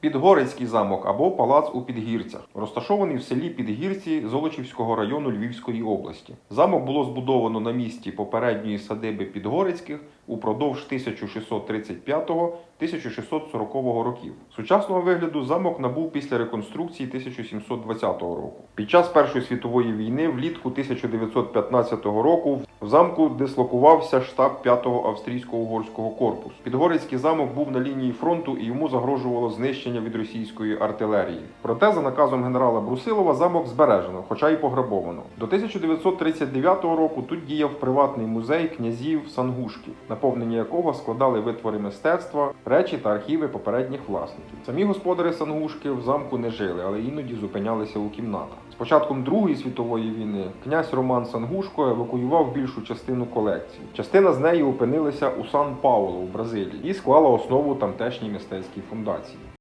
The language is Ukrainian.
Підгорецький замок або палац у Підгірцях, розташований в селі Підгірці Золочівського району Львівської області. Замок було збудовано на місці попередньої садиби Підгорецьких упродовж 1635-1640 років. Сучасного вигляду замок набув після реконструкції 1720 року. Під час Першої світової війни влітку 1915 року в замку дислокувався штаб 5-го австрійсько-угорського корпусу. Підгорецький замок був на лінії фронту і йому загрожувало знищення від російської артилерії. Проте, за наказом генерала Брусилова, замок збережено, хоча й пограбовано. До 1939 року тут діяв приватний музей князів Сангушків, наповнення якого складали витвори мистецтва, речі та архіви попередніх власників. Самі господари Сангушки в замку не жили, але іноді зупинялися у кімнатах. З початком Другої світової війни князь Роман Сангушко евакуював більшу частину колекції. Частина з неї опинилася у Сан Паулу у Бразилії і склала основу тамтешній мистецькій фундації.